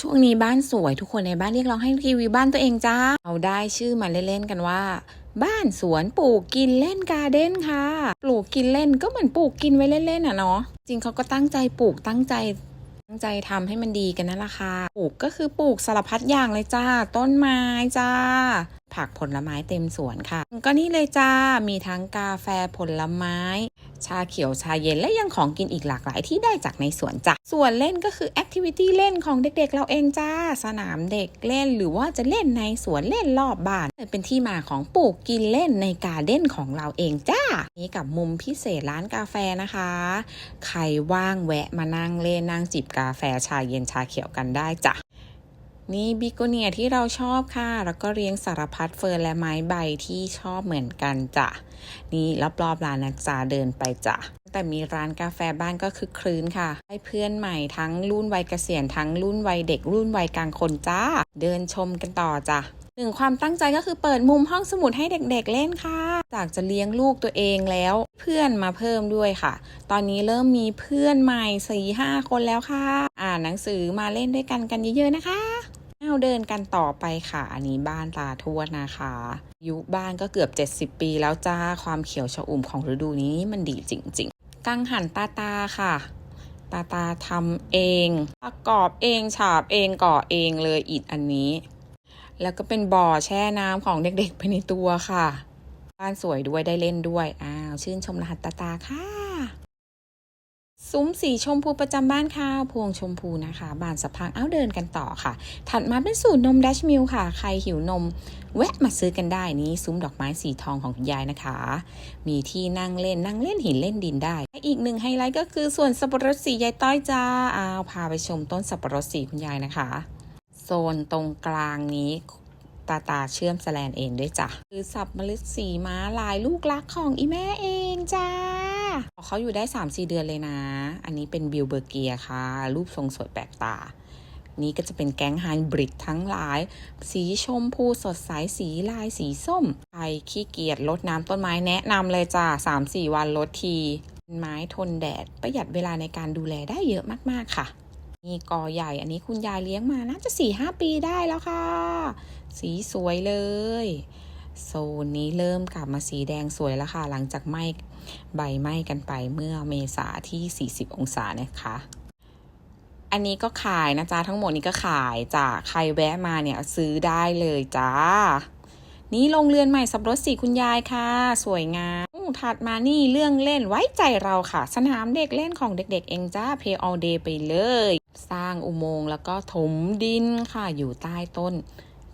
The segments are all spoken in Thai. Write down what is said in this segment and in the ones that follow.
ช่วงนี้บ้านสวยทุกคนในบ้านเรียกร้องให้รีวิวบ้านตัวเองจ้าเอาได้ชื่อมาเล่นๆกันว่า บ้านสวนปลูกกินเล่นการ์เด้นค่ะ ปลูกกินเล่นก็เหมือนปลูกกินไว้เล่นๆอะเนาะจริงเขาก็ตั้งใจปลูกตั้งใจตั้งใจทำให้มันดีกันนั่นแหละค่ะปลูกก็คือปลูกสารพัดอย่างเลยจ้า ต้นไม้จ้า ผักผลไม้เต็มสวนค่ะ ก็นี่เลยจ้า มีทั้งกาแฟผลไม้ ชาเขียวชาเย็นและยังของกินอีกหลากหลายที่ได้จากในสวนจ้ะส่วนเล่นก็คือแอคทิวิตี้เล่นของเด็กๆเราเองจ้า สนามเด็กเล่นหรือว่าจะเล่นในสวนเล่นรอบบ้านเป็นที่มาของปลูกกินเล่นในการเด้นของเราเองจ้า นี่กับมุมพิเศษร้านกาแฟนะคะ ใครว่างแวะมานั่งเล่นนั่งจิบกาแฟชาเย็นชาเขียวกันได้จ้ะ นี่บิโกเนียที่เราชอบค่ะ แล้วก็เรียงสารพัดเฟิร์นและไม้ใบที่ชอบเหมือนกันจ้ะ นี่รอบๆร้านนะจ๊ะเดินไปจ้ะ แต่มีร้านกาแฟบ้านก็คือคลื้นค่ะ ให้เพื่อนใหม่ทั้งรุ่นวัยเกษียณทั้งรุ่นวัยเด็กรุ่นวัยกลางคนจ้า เดินชมกันต่อจ้ะหนึ่งความตั้งใจก็คือเปิดมุมห้องสมุดให้เด็กๆเล่นค่ะ จากจะเลี้ยงลูกตัวเองแล้ว เพื่อนมาเพิ่มด้วยค่ะ ตอนนี้เริ่มมีเพื่อนใหม่สี่ห้าคนแล้วค่ะ อ่านหนังสือมาเล่นด้วยกันกันเยอะๆนะคะ เอาเดินกันต่อไปค่ะ อันนี้บ้านตาทวดนะคะอายุบ้านก็เกือบ 70 ปีแล้วจ้า ความเขียวชอุ่มของฤดูนี้มันดีจริง ๆ กังหันตาตาค่ะ ตาตาทำเอง ประกอบเองฉาบเองก่อเองเลยอิฐอันนี้ แล้วก็เป็นบ่อแช่น้ำของเด็กๆไปในตัวค่ะ บ้านสวยด้วยได้เล่นด้วย อ้าว ชื่นชมรหัสตาตาค่ะ ซุ้มสีชมพูประจำบ้านค่ะ พวงชมพูนะคะ บานสะพังเอาเดินกันต่อค่ะ ถัดมาเป็นสูตรนมดัชมิลค่ะ ใครหิวนม แวะมาซื้อกันได้นี่ซุ้มดอกไม้สีทองของคุณยายนะคะ มีที่นั่งเล่นนั่งเล่นหินเล่นดินได้ อีกหนึ่งไฮไลท์ก็คือส่วนสับปะรดสียายต้อยจ้าเอาพาไปชมต้นสับปะรดสีคุณยายนะคะ โซนตรงกลางนี้ตาตาเชื่อมสแลนเองด้วยจ้ะคือสับมะลิสีม้าลายลูกรักของอีแม่เองจ้า เขาอยู่ได้ 3-4 เดือนเลยนะ อันนี้เป็นบิลเบอร์เกียค่ะ รูปทรงสวยแปลกตา นี่ก็จะเป็นแก๊งไฮบริดทั้งหลาย สีชมพูสดใสสีลายสีส้ม ใครขี้เกียจลดน้ำต้นไม้แนะนำเลยจ้า3-4 วันลดที ไม้ทนแดดประหยัดเวลาในการดูแลได้เยอะมากๆค่ะนี่กอใหญ่ อันนี้คุณยายเลี้ยงมาน่าจะ4ี่ห้าปีได้แล้วค่ะ สีสวยเลย โซนนี้เริ่มกลับมาสีแดงสวยแล้วค่ะ หลังจากไหม้ใบไหม้กันไปเมื่อเมษาที่ 40 องศานะคะอันนี้ก็ขายนะจ๊ะ ทั้งหมดนี้ก็ขายจ้ะใครแวะมาเนี่ยซื้อได้เลยจ้า นี่โรงเรือนใหม่สับรถสีคุณยายค่ะ สวยงามถัดมานี่เรื่องเล่นไว้ใจเราค่ะ สนามเด็กเล่นของเด็กๆ เองจ้า Play all day ไปเลย สร้างอุโมงค์แล้วก็ถมดินค่ะอยู่ใต้ต้น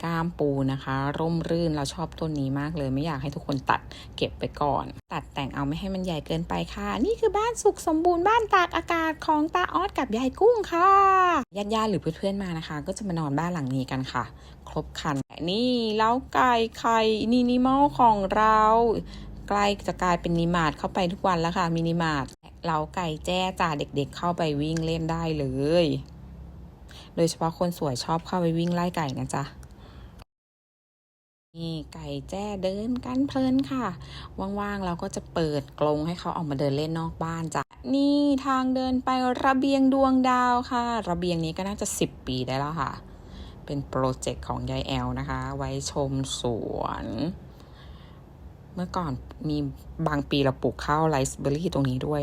ก้ามปูนะคะ ร่มรื่นเราชอบต้นนี้มากเลย ไม่อยากให้ทุกคนตัดเก็บไปก่อน ตัดแต่งเอาไม่ให้มันใหญ่เกินไปค่ะ นี่คือบ้านสุขสมบูรณ์บ้านตากอากาศของตาออสกับยายกุ้งค่ะญาติๆหรือเพื่อนๆมานะคะ ก็จะมานอนบ้านหลังนี้กันค่ะ ครบคันนี่เล้าไก่ไข่นินิมอลของเราใกล้จะกลายเป็นนิมาร์ทเข้าไปทุกวันแล้วค่ะมินิมาร์ทเล้าไก่แจ้จ่าเด็กๆเข้าไปวิ่งเล่นได้เลย โดยเฉพาะคนสวยชอบเข้าไปวิ่งไล่ไก่นะจ๊ะ นี่ไก่แจ้เดินกันเพลินค่ะ ว่างๆเราก็จะเปิดกรงให้เขาออกมาเดินเล่นนอกบ้านจ้ะนี่ทางเดินไประเบียงดวงดาวค่ะ ระเบียงนี้ก็น่าจะ 10 ปีได้แล้วค่ะ เป็นโปรเจกต์ของยายแอลนะคะ ไว้ชมสวน เมื่อก่อนมีบางปีเราปลูกข้าวไรซ์เบอร์รี่ตรงนี้ด้วย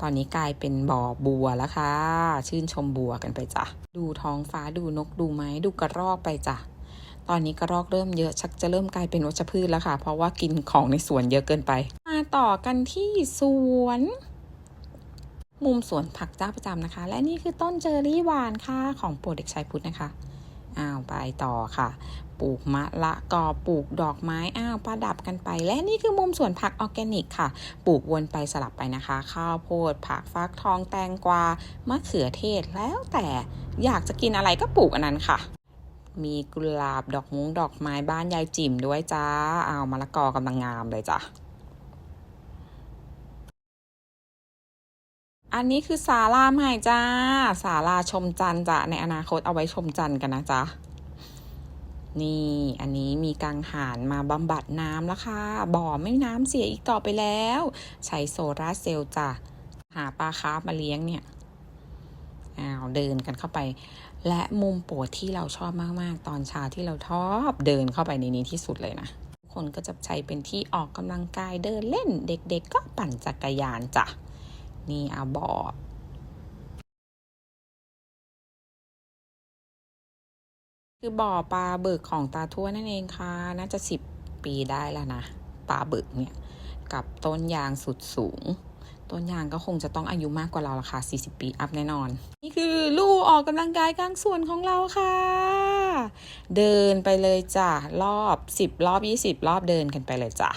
ตอนนี้กลายเป็นบ่อบัวแล้วค่ะ ชื่นชมบัวกันไปจ้ะดูท้องฟ้าดูนกดูไม้ดูกระรอกไปจ้ะ ตอนนี้กระรอกเริ่มเยอะชักจะเริ่มกลายเป็นวัชพืชแล้วค่ะ เพราะว่ากินของในสวนเยอะเกินไป มาต่อกันที่สวน มุมสวนผักเจ้าประจำนะคะ และนี่คือต้นเจอรี่หวานค่ะของโปรดเด็กชายพุทธนะคะอ้าวไปต่อค่ะ ปลูกมะละกอปลูกดอกไม้อ้าวประดับกันไป และนี่คือมุมสวนผักออร์แกนิกค่ะ ปลูกวนไปสลับไปนะคะ ข้าวโพด ผักฟักทองแตงกวามะเขือเทศแล้วแต่อยากจะกินอะไรก็ปลูกอันนั้นค่ะ มีกุหลาบดอกมุ้งดอกไม้บ้านยายจิ๋มด้วยจ้า เอามะละกอกำลังงามเลยจ้ะอันนี้คือศาลาใหม่จ้าศาลาชมจันทร์จ้ะในอนาคตเอาไว้ชมจันทร์กันนะจ๊ะนี่ อันนี้มีกังหันมาบำบัดน้ำแล้วค่ะ บ่อไม่น้ำเสียอีกต่อไปแล้ว ใช้โซลาร์เซลล์จ้ะ หาปลาคาร์ฟมาเลี้ยงเนี่ยอ้าวเดินกันเข้าไป และมุมโปรดที่เราชอบมากๆ ตอนเช้าที่เราชอบเดินเข้าไปในนี้ที่สุดเลยนะคนก็จะใช้เป็นที่ออกกำลังกายเดินเล่นเด็กๆ ก็ปั่นจักรยานจ้ะ นี่อาบอร์ดคือบ่อปลาบึกของตาทั่วนั่นเองค่ะ น่าจะสิบปีได้แล้วนะ ปลาบึกเนี่ย กับต้นยางสุดสูง ต้นยางก็คงจะต้องอายุมากกว่าเราละค่ะ 40 ปีอัพแน่นอน นี่คือลู่ออกกำลังกายกลางสวนของเราค่ะ เดินไปเลยจ้ะ รอบ 10 รอบ 20 รอบเดินกันไปเลยจ้ะ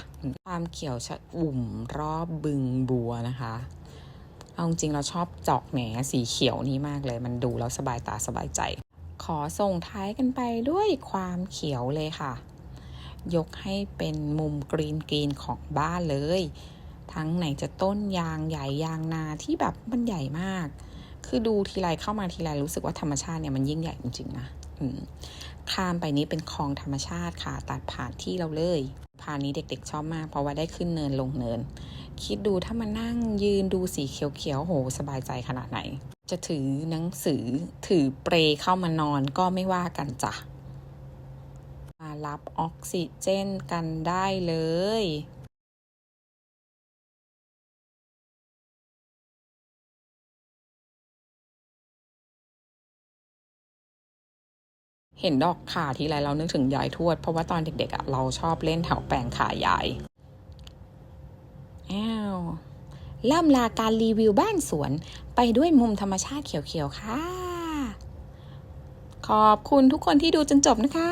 ความเขียวชะอุ่มรอบบึงบัวนะคะ เอาจริงเราชอบจอกแหนสีเขียวนี้มากเลย มันดูแล้วสบายตาสบายใจ ขอส่งท้ายกันไปด้วยความเขียวเลยค่ะ ยกให้เป็นมุมกรีนกรีนของบ้านเลย ทั้งไหนจะต้นยางใหญ่ยางนาที่แบบมันใหญ่มาก คือดูทีไรเข้ามาทีไรรู้สึกว่าธรรมชาติเนี่ยมันยิ่งใหญ่จริงๆนะข้ามไปนี้เป็นคลองธรรมชาติค่ะ ตัดผ่านที่เราเลยพานนี้เด็กๆชอบมาก เพราะว่าได้ขึ้นเนินลงเนิน คิดดูถ้ามานั่งยืนดูสีเขียวๆโห สบายใจขนาดไหน จะถือหนังสือถือเปรเข้ามานอนก็ไม่ว่ากันจ้ะมารับออกซิเจนกันได้เลย เห็นดอกขาทีไรเรานึกถึงยายทวด เพราะว่าตอนเด็กๆอะเราชอบเล่นแถวแปลงขายายอ้าวเริ่มลาการรีวิวบ้านสวน ไปด้วยมุมธรรมชาติเขียวๆค่ะ ขอบคุณทุกคนที่ดูจนจบนะคะ